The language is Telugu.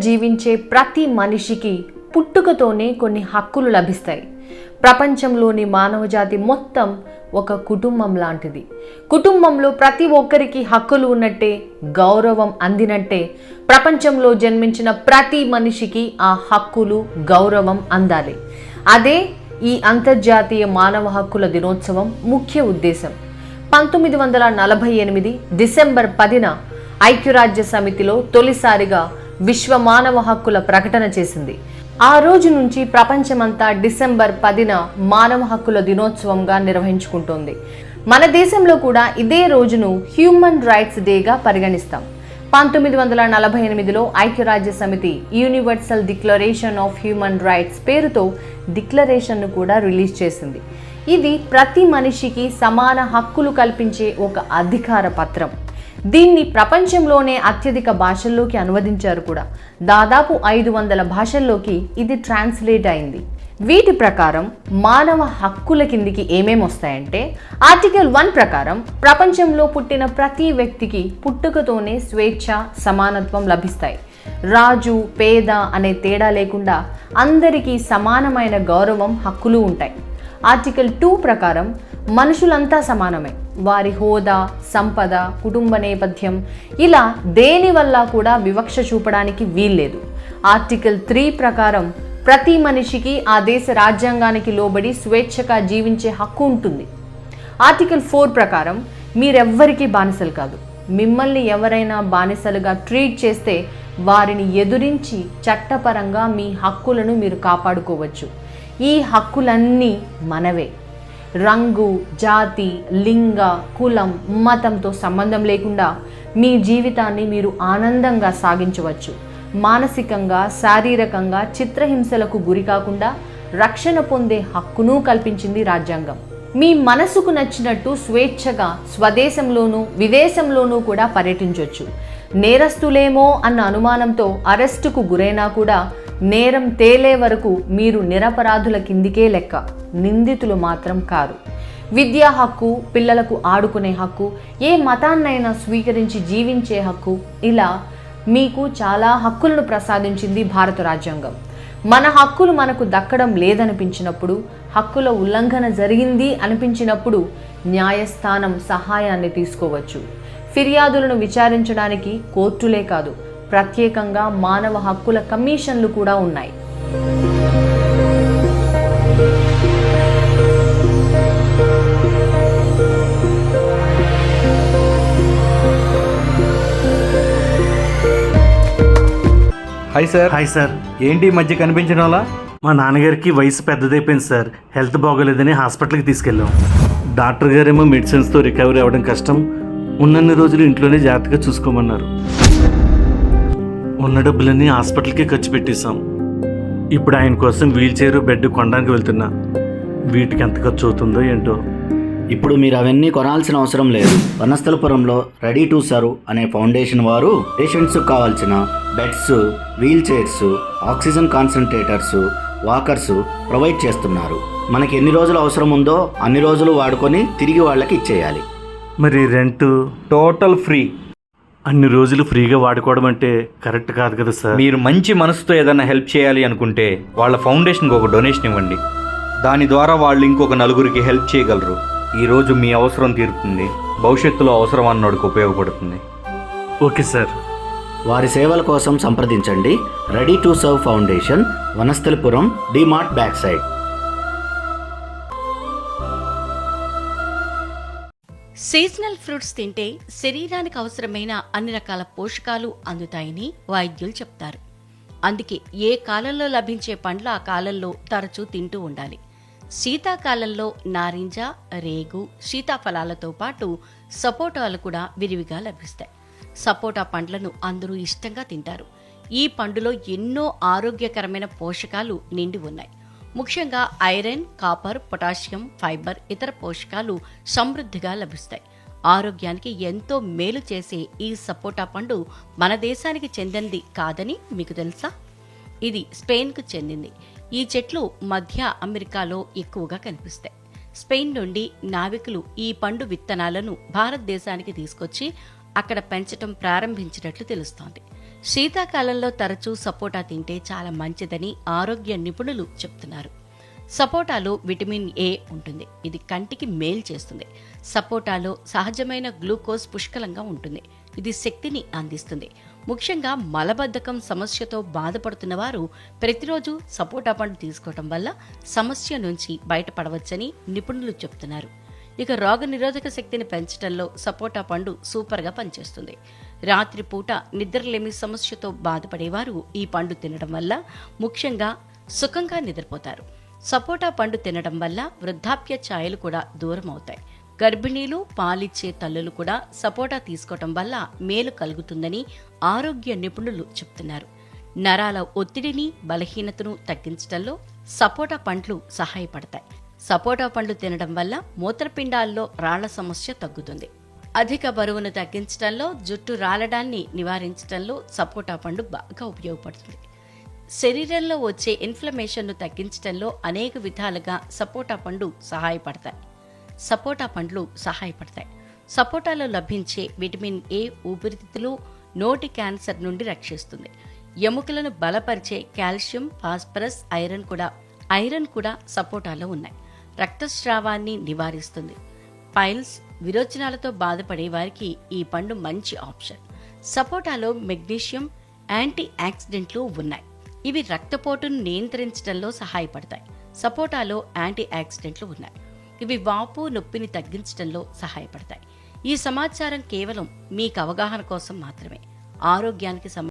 జీవించే ప్రతి మనిషికి పుట్టుకతోనే కొన్ని హక్కులు లభిస్తాయి. ప్రపంచంలోని మానవజాతి మొత్తం ఒక కుటుంబం లాంటిది. కుటుంబంలో ప్రతి ఒక్కరికి హక్కులు ఉన్నట్టే గౌరవం అందినట్టే ప్రపంచంలో జన్మించిన ప్రతి మనిషికి ఆ హక్కులు గౌరవం అందాలి. అదే ఈ అంతర్జాతీయ మానవ హక్కుల దినోత్సవం ముఖ్య ఉద్దేశం. పంతొమ్మిది వందల నలభై ఎనిమిది డిసెంబర్ పదిన ఐక్యరాజ్య సమితిలో తొలిసారిగా విశ్వ మానవ హక్కుల ప్రకటన చేసింది. ఆ రోజు నుంచి ప్రపంచమంతా డిసెంబర్ పదిన మానవ హక్కుల దినోత్సవంగా నిర్వహించుకుంటోంది. మన దేశంలో కూడా ఇదే రోజును హ్యూమన్ రైట్స్ డేగా పరిగణిస్తాం. పంతొమ్మిది వందల నలభై ఎనిమిదిలో ఐక్యరాజ్య సమితి universal declaration of human rights పేరుతో డిక్లరేషన్ను కూడా రిలీజ్ చేసింది. ఇది ప్రతి మనిషికి సమాన హక్కులు కల్పించే ఒక అధికార పత్రం. దీన్ని ప్రపంచంలోనే అత్యధిక భాషల్లోకి అనువదించారు కూడా. దాదాపు ఐదు వందల భాషల్లోకి ఇది ట్రాన్స్లేట్ అయింది. వీటి ప్రకారం మానవ హక్కుల కిందికి ఏమేమి వస్తాయంటే ఆర్టికల్ వన్ ప్రకారం ప్రపంచంలో పుట్టిన ప్రతి వ్యక్తికి పుట్టుకతోనే స్వేచ్ఛ సమానత్వం లభిస్తాయి. రాజు పేద అనే తేడా లేకుండా అందరికీ సమానమైన గౌరవం హక్కులు ఉంటాయి. ఆర్టికల్ టూ ప్రకారం మనుషులంతా సమానమే. వారి హోదా సంపద కుటుంబ నేపథ్యం ఇలా దేని వల్ల కూడా వివక్ష చూపడానికి వీల్లేదు. ఆర్టికల్ త్రీ ప్రకారం ప్రతి మనిషికి ఆ దేశ రాజ్యాంగానికి లోబడి స్వేచ్ఛగా జీవించే హక్కు ఉంటుంది. ఆర్టికల్ ఫోర్ ప్రకారం మీరెవ్వరికీ బానిసలు కాదు. మిమ్మల్ని ఎవరైనా బానిసలుగా ట్రీట్ చేస్తే వారిని ఎదురించి చట్టపరంగా మీ హక్కులను మీరు కాపాడుకోవచ్చు. ఈ హక్కులన్నీ మనవే. రంగు జాతి లింగ కులం మతంతో సంబంధం లేకుండా మీ జీవితాన్ని మీరు ఆనందంగా సాగించవచ్చు. మానసికంగా శారీరకంగా చిత్రహింసలకు గురి కాకుండా రక్షణ పొందే హక్కును కల్పించింది రాజ్యాంగం. మీ మనసుకు నచ్చినట్టు స్వేచ్ఛగా స్వదేశంలోనూ విదేశంలోనూ కూడా పర్యటించవచ్చు నేరస్తులేమో అన్న అనుమానంతో అరెస్టుకు గురైనా కూడా నేరం తేలే వరకు మీరు నిరపరాధుల కిందికే లెక్క. నిందితులు మాత్రం కారు. విద్యా హక్కు పిల్లలకు ఆడుకునే హక్కు ఏ మతాన్నైనా స్వీకరించి జీవించే హక్కు. ఇలా మీకు చాలా హక్కులను ప్రసాదించింది భారత రాజ్యాంగం. మన హక్కులు మనకు దక్కడం లేదనిపించినప్పుడు హక్కుల ఉల్లంఘన జరిగింది అనిపించినప్పుడు న్యాయస్థానం సహాయాన్ని తీసుకోవచ్చు. ఫిర్యాదులను విచారించడానికి కోర్టులే కాదు ప్రత్యేకంగా మానవ హక్కుల కమిషన్లు కూడా ఉన్నాయి. Hi sir. Hi sir. ఏంటి ఈ మధ్య కనిపించడం వల్ల మా నాన్నగారికి వయసు పెద్దదైపోయింది సార్. హెల్త్ బాగోలేదని హాస్పిటల్కి తీసుకెళ్ళాం. డాక్టర్ గారేమో మెడిసిన్స్తో రికవరీ అవ్వడం కష్టం. ఉన్నన్ని రోజులు ఇంట్లోనే జాగ్రత్తగా చూసుకోమన్నారు. ఉన్న డబ్బులన్నీ హాస్పిటల్కే ఖర్చు పెట్టేశాం. ఇప్పుడు ఆయన కోసం వీల్ చైర్ బెడ్ కొనడానికి వెళ్తున్నా. వీటికి ఎంత ఖర్చు అవుతుందో ఏంటో. ఇప్పుడు మీరు అవన్నీ కొనాల్సిన అవసరం లేదు. వనస్థలపురంలో రెడీ టు సర్వ్ అనే ఫౌండేషన్ వారు పేషెంట్స్ కావాల్సిన beds wheelchairs oxygen concentrators walkers provide చేస్తున్నారు. మనకి ఎన్ని రోజులు అవసరం ఉందో అన్ని రోజులు వాడుకొని తిరిగి వాళ్ళకి ఇచ్చేయాలి. మరి రెంట్? Total free. అన్ని రోజులు ఫ్రీగా వాడుకోవడం అంటే కరెక్ట్ కాదు కదా సార్? మీరు మంచి మనసుతో ఏదైనా హెల్ప్ చేయాలి అనుకుంటే వాళ్ళ ఫౌండేషన్కి ఒక డొనేషన్ ఇవ్వండి. దాని ద్వారా వాళ్ళు ఇంకొక నలుగురికి హెల్ప్ చేయగలరు. ఈరోజు మీ అవసరం తీరుతుంది. భవిష్యత్తులో అవసరం అన్నోడికి ఉపయోగపడుతుంది. Okay sir. వారి సేవల కోసం సంప్రదించండి. Ready to serve foundation Vanasthalipuram DMart back side. Seasonal fruits తింటే శరీరానికి అవసరమైన అన్ని రకాల పోషకాలు అందుతాయని వైద్యులు చెప్తారు. అందుకే ఏ కాలంలో లభించే పండ్లు ఆ కాలంలో తరచూ తింటూ ఉండాలి. శీతాకాలంలో నారింజ రేగు సీతాఫలాలతో పాటు సపోటాలు కూడా విరివిగా లభిస్తాయి. సపోటా పండ్లను అందరూ ఇష్టంగా తింటారు. ఈ పండులో ఎన్నో ఆరోగ్యకరమైన పోషకాలు నిండి ఉన్నాయి. ముఖ్యంగా ఐరన్ కాపర్ పొటాషియం ఫైబర్ ఇతర పోషకాలు సమృద్ధిగా లభిస్తాయి. ఆరోగ్యానికి ఎంతో మేలు చేసే ఈ సపోటా పండు మన దేశానికి చెందింది కాదని మీకు తెలుసా? ఇది స్పెయిన్కు చెందింది. ఈ చెట్లు మధ్య అమెరికాలో ఎక్కువగా కనిపిస్తాయి. స్పెయిన్ నుండి నావికులు ఈ పండు విత్తనాలను భారతదేశానికి తీసుకొచ్చి అక్కడ పెంచటం ప్రారంభించినట్లు తెలుస్తోంది. శీతాకాలంలో తరచూ సపోటా తింటే చాలా మంచిదని ఆరోగ్య నిపుణులు చెప్తున్నారు. సపోటాలో విటమిన్ ఏ ఉంటుంది. ఇది కంటికి మేలు చేస్తుంది. సపోటాలో సహజమైన గ్లూకోజ్ పుష్కలంగా ఉంటుంది. ఇది శక్తిని అందిస్తుంది. ముఖ్యంగా మలబద్ధకం సమస్యతో బాధపడుతున్న వారు ప్రతిరోజు సపోటా పండు తీసుకోవటం వల్ల సమస్య నుంచి బయటపడవచ్చని నిపుణులు చెప్తున్నారు. ఇక రోగ నిరోధక శక్తిని పెంచడంలో సపోటా పండు సూపర్గా పనిచేస్తుంది. రాత్రిపూట నిద్రలేమి సమస్యతో బాధపడేవారు ఈ పండు తినడం వల్ల ముఖ్యంగా సుఖంగా నిద్రపోతారు. సపోటా పండు తినడం వల్ల వృద్ధాప్య ఛాయలు కూడా దూరం అవుతాయి. గర్భిణీలు పాలిచ్చే తల్లులు కూడా సపోటా తీసుకోవటం వల్ల మేలు కలుగుతుందని ఆరోగ్య నిపుణులు చెప్తున్నారు. నరాల ఒత్తిడిని బలహీనతను తగ్గించడంలో సపోటా పండ్లు సహాయపడతాయి. సపోటా పండ్లు తినడం వల్ల మూత్రపిండాల్లో రాళ్ళ సమస్య తగ్గుతుంది. అధిక బరువును తగ్గించడంలో జుట్టు రాలడాన్ని నివారించడంలో సపోటా పండు బాగా ఉపయోగపడుతుంది. శరీరంలో వచ్చే ఇన్ఫ్లమేషన్ను తగ్గించడంలో అనేక విధాలుగా సపోటా పండు సహాయపడతాయి. సపోటా పండ్లు సహాయపడతాయి. సపోటాలో లభించే విటమిన్ ఏ ఊపిరితిత్తులు నోటి క్యాన్సర్ నుండి రక్షిస్తుంది. ఎముకలను బలపరిచే కాల్షియం ఫాస్ఫరస్ ఐరన్ కూడా ఐరన్ కూడా సపోటాలో ఉన్నాయి. రక్తస్రావాన్ని నివారిస్తుంది. పైల్స్ విరోచనాలతో బాధపడే వారికి ఈ పండు మంచి ఆప్షన్. సపోటాలో మెగ్నీషియం యాంటీ ఆక్సిడెంట్లు ఉన్నాయి. ఇవి రక్తపోటును నియంత్రించడంలో సహాయపడతాయి. సపోటాలో యాంటీ ఆక్సిడెంట్లు ఉన్నాయి. ఇవి వాపు నొప్పిని తగ్గించడంలో సహాయపడతాయి. ఈ సమాచారం కేవలం మీకు అవగాహన కోసం మాత్రమే. ఆరోగ్యానికి సంబంధించి